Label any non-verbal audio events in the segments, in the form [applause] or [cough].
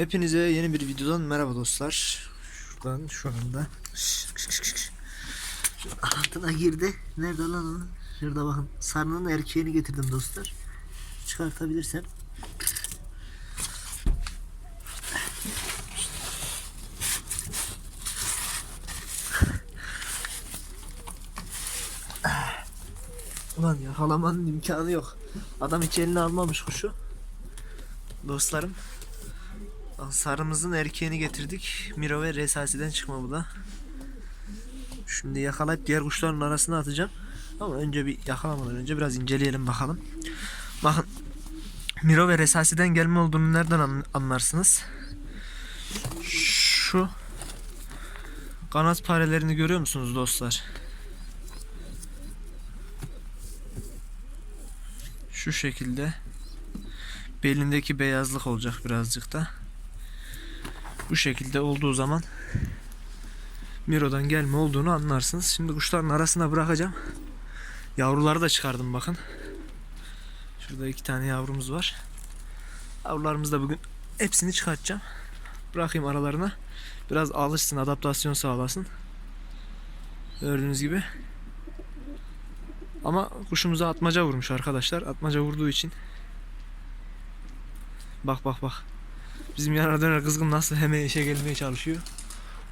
Hepinize yeni bir videodan merhaba dostlar. Şuradan şu anda altına girdi. Nerede lan o? Şurada bakın. Sarının erkeğini getirdim dostlar. Çıkartabilirsem. Ulan yakalamanın imkanı yok. Adam hiç eline almamış kuşu. Dostlarım. Sarımızın erkeğini getirdik. Miro ve Resasi'den çıkma bu da. Şimdi yakalayıp diğer kuşların arasına atacağım. Ama önce bir yakalamadan önce biraz inceleyelim bakalım. Bakın. Miro ve Resasi'den gelme olduğunu nereden an- anlarsınız? Şu kanat parelerini görüyor musunuz dostlar? Şu şekilde belindeki beyazlık olacak birazcık da. Bu şekilde olduğu zaman Miro'dan gelme olduğunu anlarsınız. Şimdi kuşların arasına bırakacağım. Yavruları da çıkardım bakın. Şurada iki tane yavrumuz var. Yavrularımızı da bugün hepsini çıkartacağım. Bırakayım aralarına. Biraz alışsın, adaptasyon sağlasın. Gördüğünüz gibi. Ama kuşumuza atmaca vurmuş arkadaşlar. Atmaca vurduğu için. Bak bak bak. Bizim yanar döner kızgın nasıl hemen işe gelmeye çalışıyor.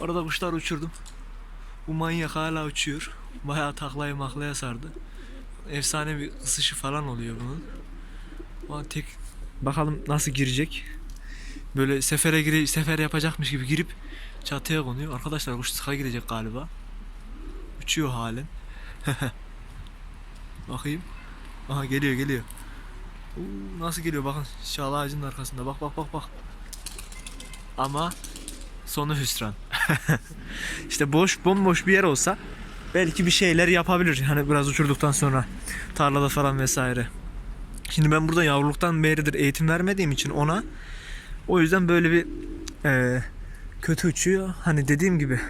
Orada kuşlar uçurdum. Bu manyak hala uçuyor. Bayağı taklaya maklaya sardı. Efsane bir ısışı falan oluyor bunun. Ama tek bakalım nasıl girecek. Böyle sefere gire sefer yapacakmış gibi girip çatıya konuyor. Arkadaşlar kuş sıka girecek galiba. Uçuyor halen. [laughs] Bakayım. Aha geliyor geliyor. Uuu, nasıl geliyor bakın şal ağacının arkasında bak bak bak bak. Ama sonu hüsran. [laughs] işte boş bomboş bir yer olsa belki bir şeyler yapabilir. Hani biraz uçurduktan sonra tarlada falan vesaire. Şimdi ben burada yavruluktan beridir eğitim vermediğim için ona o yüzden böyle bir eee, kötü uçuyor. Hani dediğim gibi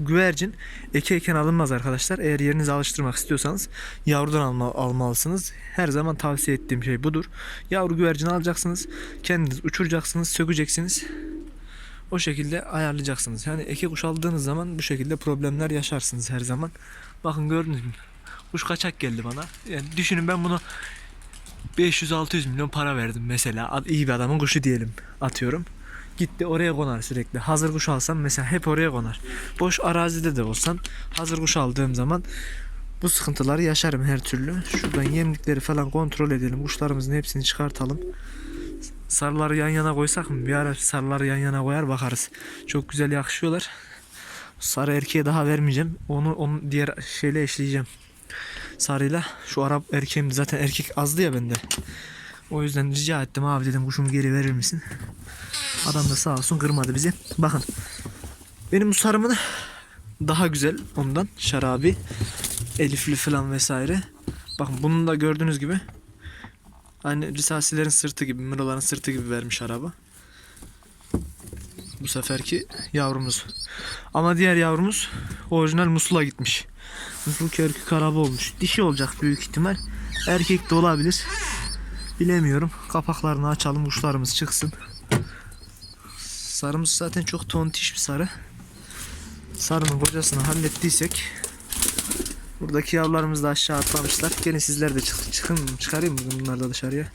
güvercin eke eken alınmaz arkadaşlar. Eğer yerinizi alıştırmak istiyorsanız yavrudan alma, almalısınız. Her zaman tavsiye ettiğim şey budur. Yavru güvercin alacaksınız. Kendiniz uçuracaksınız, sökeceksiniz. O şekilde ayarlayacaksınız. Yani eke kuş aldığınız zaman bu şekilde problemler yaşarsınız her zaman. Bakın gördünüz mü? Kuş kaçak geldi bana. Yani düşünün ben bunu 500-600 milyon para verdim mesela. İyi bir adamın kuşu diyelim atıyorum. Gitti oraya konar sürekli. Hazır kuş alsam mesela hep oraya konar. Boş arazide de olsan hazır kuş aldığım zaman bu sıkıntıları yaşarım her türlü. Şuradan yemlikleri falan kontrol edelim. Kuşlarımızın hepsini çıkartalım. Sarıları yan yana koysak mı? Bir ara sarıları yan yana koyar bakarız. Çok güzel yakışıyorlar. Sarı erkeğe daha vermeyeceğim. Onu, onu diğer şeyle eşleyeceğim. Sarıyla. Şu Arap erkeğim zaten erkek azdı ya bende. O yüzden rica ettim abi dedim kuşumu geri verir misin? Adam da sağ olsun kırmadı bizi. Bakın. Benim bu sarımın daha güzel ondan. Şarabi. Elifli falan vesaire. Bakın bunun da gördüğünüz gibi Aynı risasilerin sırtı gibi, miroların sırtı gibi vermiş araba. Bu seferki yavrumuz. Ama diğer yavrumuz orijinal musula gitmiş. Musul körkü karaba olmuş. Dişi olacak büyük ihtimal. Erkek de olabilir. Bilemiyorum. Kapaklarını açalım kuşlarımız çıksın. Sarımız zaten çok tontiş bir sarı. Sarının kocasını hallettiysek Buradaki yavrularımız da aşağı atlamışlar. Gelin sizler de çık çıkın çıkarayım mı bunlar da dışarıya.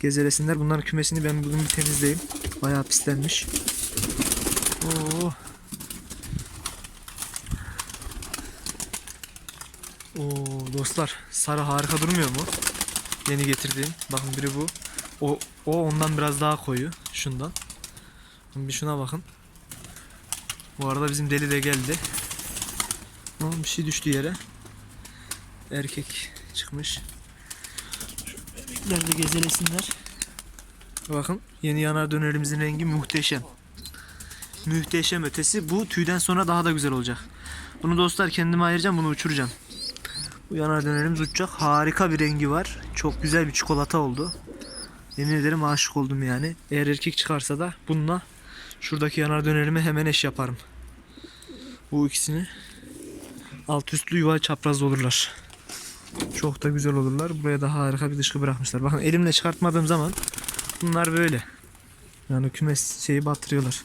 Gezelesinler. Bunların kümesini ben bugün bir temizleyeyim. Bayağı pislenmiş. Oo. Oo dostlar sarı harika durmuyor mu? Yeni getirdiğim. Bakın biri bu. O o ondan biraz daha koyu. Şundan. Bir şuna bakın. Bu arada bizim deli de geldi. Aa, bir şey düştü yere. Erkek çıkmış. Şu bebekler de gezelesinler. Bakın yeni yanar dönerimizin rengi muhteşem. Muhteşem ötesi. Bu tüyden sonra daha da güzel olacak. Bunu dostlar kendime ayıracağım bunu uçuracağım. Bu yanar dönerimiz uçacak. Harika bir rengi var. Çok güzel bir çikolata oldu. Yemin ederim aşık oldum yani. Eğer erkek çıkarsa da bununla şuradaki yanar dönerimi hemen eş yaparım. Bu ikisini alt üstlü yuva çapraz olurlar. Çok da güzel olurlar. Buraya da harika bir dışkı bırakmışlar. Bakın elimle çıkartmadığım zaman bunlar böyle. Yani kümes şeyi batırıyorlar.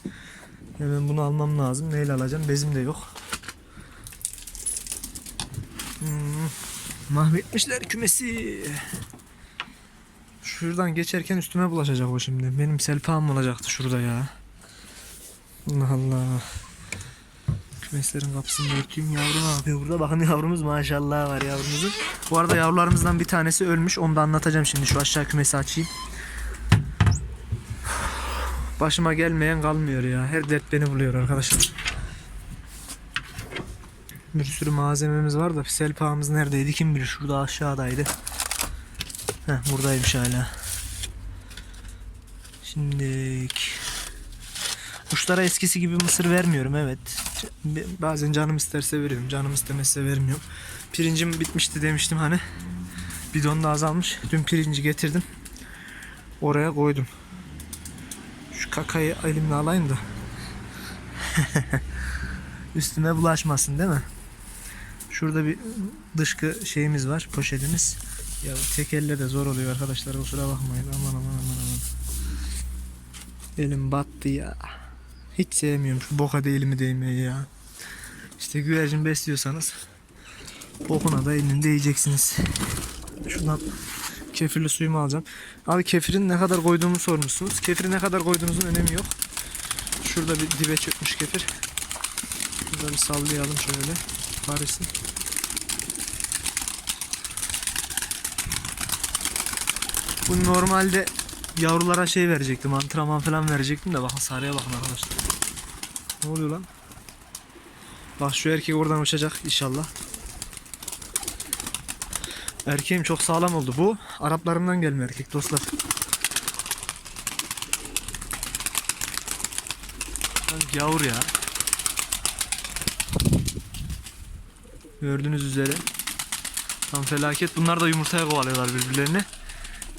Hemen bunu almam lazım. Neyle alacağım? Bezim de yok. Hmm, mahvetmişler kümesi. Şuradan geçerken üstüme bulaşacak o şimdi. Benim selpağım olacaktı şurada ya. Allah Allah. Kümeslerin kapısını örteyim. Yavru ne yapıyor burada? Bakın yavrumuz maşallah var yavrumuzun. Bu arada yavrularımızdan bir tanesi ölmüş. Onu da anlatacağım şimdi. Şu aşağı kümesi açayım. Başıma gelmeyen kalmıyor ya. Her dert beni buluyor arkadaşlar. Bir sürü malzememiz var da selpağımız neredeydi kim bilir. Şurada aşağıdaydı. Heh buradaymış hala. Şimdi Kuşlara eskisi gibi mısır vermiyorum evet. Bazen canım isterse veriyorum. Canım istemezse vermiyorum. Pirincim bitmişti demiştim hani. Bidon da azalmış. Dün pirinci getirdim. Oraya koydum. Şu kakayı elimle alayım da. [laughs] Üstüme bulaşmasın değil mi? Şurada bir dışkı şeyimiz var. Poşetimiz. Ya tek elle de zor oluyor arkadaşlar. Kusura bakmayın. Aman aman aman aman. Elim battı ya. Hiç sevmiyorum şu boka da elimi değmeyi ya. İşte güvercin besliyorsanız bokuna da elini değeceksiniz. Şuradan kefirli suyumu alacağım. Abi kefirin ne kadar koyduğumu sormuşsunuz. Kefiri ne kadar koyduğunuzun önemi yok. Şurada bir dibe çökmüş kefir. Şurada bir sallayalım şöyle. Karışsın. Bu normalde yavrulara şey verecektim. Antrenman falan verecektim de bakın sarıya bakın arkadaşlar. Ne oluyor lan? Bak şu erkek oradan uçacak inşallah. Erkeğim çok sağlam oldu. Bu Araplarımdan gelme erkek dostlar. Lan Gavur ya. Gördüğünüz üzere. Tam felaket. Bunlar da yumurtaya kovalıyorlar birbirlerini.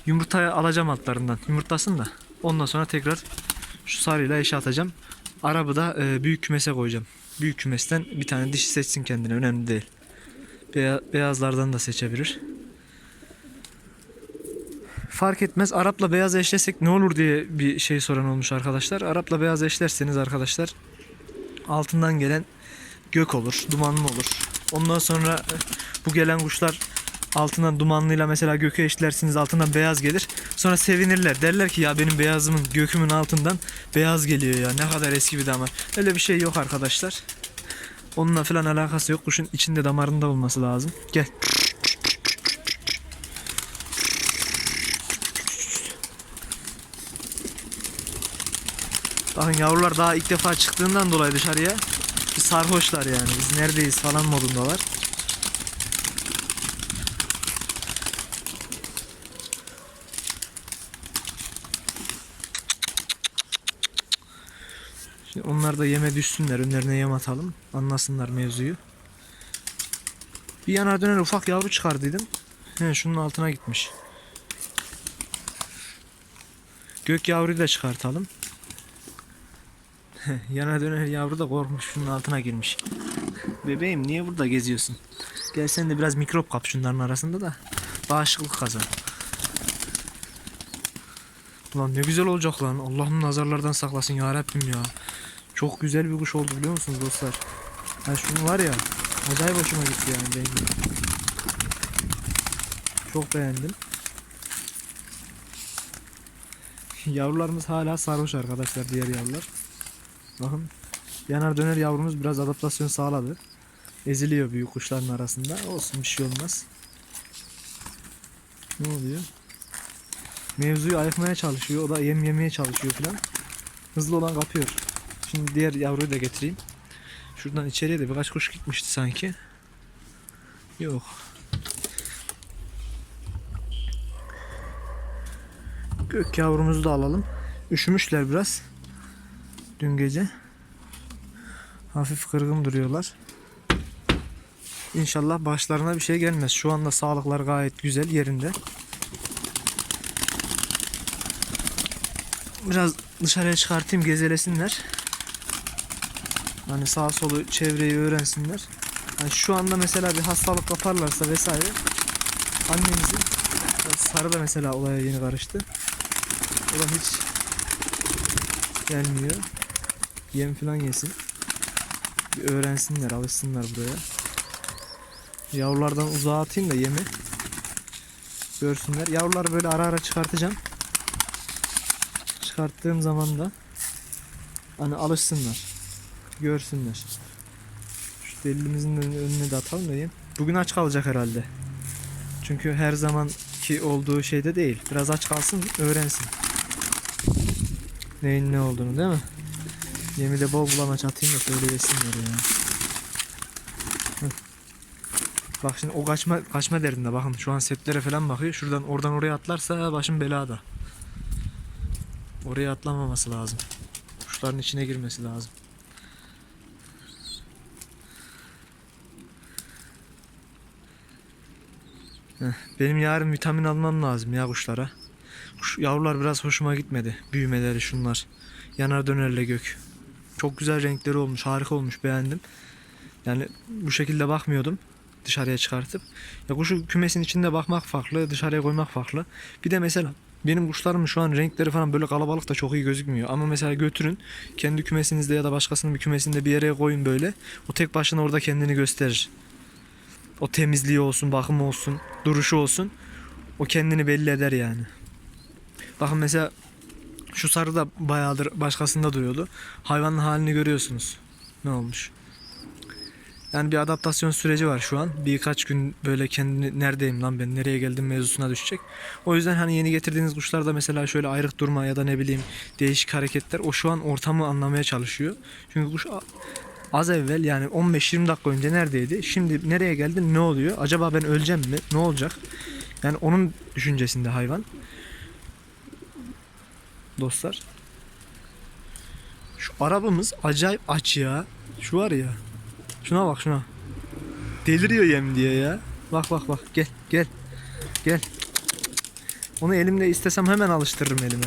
Yumurtayı alacağım altlarından. Yumurtlasın da. Ondan sonra tekrar şu sarıyla eşe atacağım. Arabı da e, büyük kümese koyacağım. Büyük kümesten bir tane dişi seçsin kendine. Önemli değil. Beya- beyazlardan da seçebilir. Fark etmez. Arapla beyaz eşlesek ne olur diye bir şey soran olmuş arkadaşlar. Arapla beyaz eşlerseniz arkadaşlar altından gelen gök olur, dumanlı olur. Ondan sonra e, bu gelen kuşlar altından dumanlıyla mesela gökü eşlersiniz altından beyaz gelir. Sonra sevinirler. Derler ki ya benim beyazımın gökümün altından beyaz geliyor ya ne kadar eski bir damar. Öyle bir şey yok arkadaşlar. Onunla falan alakası yok. Kuşun içinde damarında olması lazım. Gel. Bakın yavrular daha ilk defa çıktığından dolayı dışarıya sarhoşlar yani. Biz neredeyiz falan modundalar. Onlar da yeme düşsünler. Önlerine yem atalım. Anlasınlar mevzuyu. Bir yanar döner ufak yavru çıkardıydım. He, şunun altına gitmiş. Gök yavruyu da çıkartalım. Yana döner yavru da korkmuş şunun altına girmiş. Bebeğim niye burada geziyorsun? Gel sen de biraz mikrop kap şunların arasında da bağışıklık kazan. Ulan ne güzel olacak lan. Allah'ım nazarlardan saklasın ya Rabbim ya. Çok güzel bir kuş oldu biliyor musunuz dostlar? Ha şunu var ya acayip hoşuma gitti yani benim. Çok beğendim. [laughs] Yavrularımız hala sarhoş arkadaşlar diğer yavrular. Bakın yanar döner yavrumuz biraz adaptasyon sağladı. Eziliyor büyük kuşların arasında. Olsun bir şey olmaz. Ne oluyor? Mevzuyu ayıkmaya çalışıyor. O da yem yemeye çalışıyor falan. Hızlı olan kapıyor. Şimdi diğer yavruyu da getireyim. Şuradan içeriye de birkaç kuş gitmişti sanki. Yok. Gök yavrumuzu da alalım. Üşümüşler biraz. Dün gece. Hafif kırgın duruyorlar. İnşallah başlarına bir şey gelmez. Şu anda sağlıklar gayet güzel yerinde. Biraz dışarıya çıkartayım gezelesinler. Hani sağ solu çevreyi öğrensinler. Yani şu anda mesela bir hastalık kaparlarsa vesaire annemizin sarı da mesela olaya yeni karıştı. O da hiç Gelmiyor. Yem falan yesin. Bir öğrensinler, alışsınlar buraya. Yavrulardan uzağa atayım da yemi. Görsünler. Yavruları böyle ara ara çıkartacağım. Çıkarttığım zaman da hani alışsınlar. Görsünler. Şu delilimizin önüne, de atalım da yem. Bugün aç kalacak herhalde. Çünkü her zamanki olduğu şeyde değil. Biraz aç kalsın, öğrensin. Neyin ne olduğunu değil mi? Yemi de bol bulamaç atayım da şöyle yesinler ya. Bak şimdi o kaçma kaçma derdinde bakın şu an setlere falan bakıyor. Şuradan oradan oraya atlarsa başım belada. Oraya atlamaması lazım. Kuşların içine girmesi lazım. Benim yarın vitamin almam lazım ya kuşlara. Kuş, yavrular biraz hoşuma gitmedi. Büyümeleri şunlar. Yanar dönerle gök. Çok güzel renkleri olmuş. Harika olmuş. Beğendim. Yani bu şekilde bakmıyordum. Dışarıya çıkartıp. Ya kuşu kümesin içinde bakmak farklı. Dışarıya koymak farklı. Bir de mesela benim kuşlarım şu an renkleri falan böyle kalabalık da çok iyi gözükmüyor. Ama mesela götürün kendi kümesinizde ya da başkasının bir kümesinde bir yere koyun böyle. O tek başına orada kendini gösterir. O temizliği olsun, bakımı olsun, duruşu olsun. O kendini belli eder yani. Bakın mesela şu sarı da bayağıdır başkasında duruyordu. Hayvanın halini görüyorsunuz. Ne olmuş? Yani bir adaptasyon süreci var şu an. Birkaç gün böyle kendini neredeyim lan ben nereye geldim mevzusuna düşecek. O yüzden hani yeni getirdiğiniz kuşlarda mesela şöyle ayrık durma ya da ne bileyim değişik hareketler o şu an ortamı anlamaya çalışıyor. Çünkü kuş az evvel yani 15-20 dakika önce neredeydi? Şimdi nereye geldi? Ne oluyor? Acaba ben öleceğim mi? Ne olacak? Yani onun düşüncesinde hayvan dostlar. Şu arabamız acayip aç ya. Şu var ya. Şuna bak şuna. Deliriyor yem diye ya. Bak bak bak gel gel. Gel. Onu elimle istesem hemen alıştırırım elime.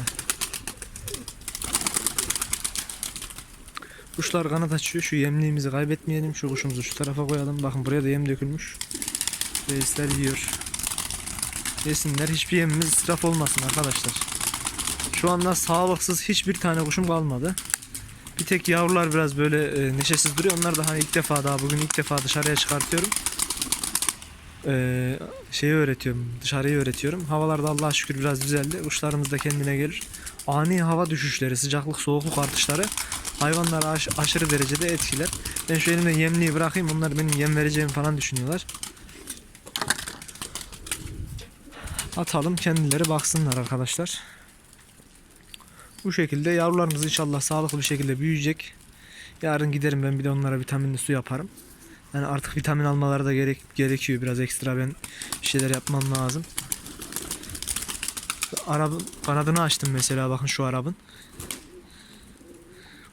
Kuşlar kanat açıyor. Şu yemliğimizi kaybetmeyelim. Şu kuşumuzu şu tarafa koyalım. Bakın buraya da yem dökülmüş. Reisler yiyor. Yesinler. Hiçbir yemimiz israf olmasın arkadaşlar. Şu anda sağlıksız hiçbir tane kuşum kalmadı. Bir tek yavrular biraz böyle e, neşesiz duruyor. Onlar da hani ilk defa daha bugün ilk defa dışarıya çıkartıyorum. Ee, şeyi öğretiyorum. Dışarıyı öğretiyorum. Havalarda Allah'a şükür biraz düzeldi. Kuşlarımız da kendine gelir. Ani hava düşüşleri, sıcaklık, soğukluk artışları hayvanları aş- aşırı derecede etkiler. Ben şu elimde yemliği bırakayım. Onlar benim yem vereceğimi falan düşünüyorlar. Atalım kendileri baksınlar arkadaşlar. Bu şekilde yavrularımız inşallah sağlıklı bir şekilde büyüyecek. Yarın giderim ben bir de onlara vitaminli su yaparım. Yani artık vitamin almaları da gerek gerekiyor. Biraz ekstra ben bir şeyler yapmam lazım. Arabın kanadını açtım mesela bakın şu arabın.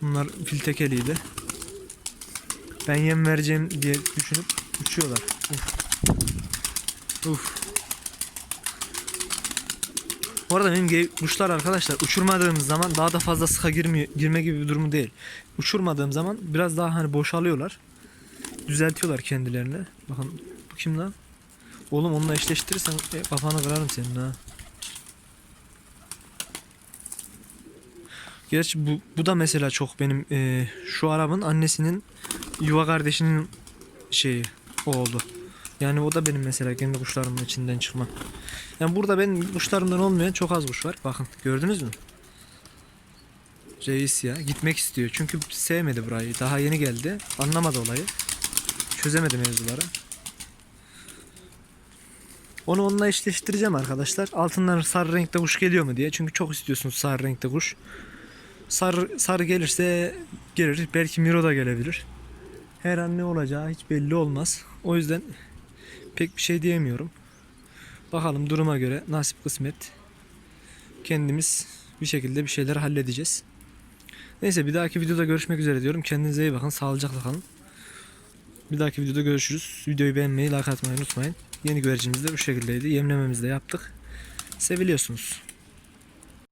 Bunlar filtekeliydi. Ben yem vereceğim diye düşünüp uçuyorlar. Uf. Uf. Bu arada benim kuşlar arkadaşlar uçurmadığımız zaman daha da fazla sıka girmiyor, girme gibi bir durumu değil. Uçurmadığım zaman biraz daha hani boşalıyorlar. Düzeltiyorlar kendilerini. Bakın bu kim lan? Oğlum onunla eşleştirirsen e, kafanı kırarım senin ha. Gerçi bu, bu da mesela çok benim e, şu arabın annesinin yuva kardeşinin şeyi o oldu. Yani o da benim mesela kendi kuşlarımın içinden çıkma. Yani burada benim kuşlarımdan olmayan çok az kuş var. Bakın gördünüz mü? Reis ya gitmek istiyor. Çünkü sevmedi burayı. Daha yeni geldi. Anlamadı olayı. Çözemedi mevzuları. Onu onunla eşleştireceğim arkadaşlar. Altından sarı renkte kuş geliyor mu diye. Çünkü çok istiyorsunuz sarı renkte kuş. Sarı, sarı gelirse gelir. Belki Miro da gelebilir. Her an ne olacağı hiç belli olmaz. O yüzden pek bir şey diyemiyorum. Bakalım duruma göre nasip kısmet. Kendimiz bir şekilde bir şeyler halledeceğiz. Neyse bir dahaki videoda görüşmek üzere diyorum. Kendinize iyi bakın. Sağlıcakla kalın. Bir dahaki videoda görüşürüz. Videoyu beğenmeyi, like atmayı unutmayın. Yeni güvercimiz de bu şekildeydi. Yemlememizi de yaptık. Seviliyorsunuz.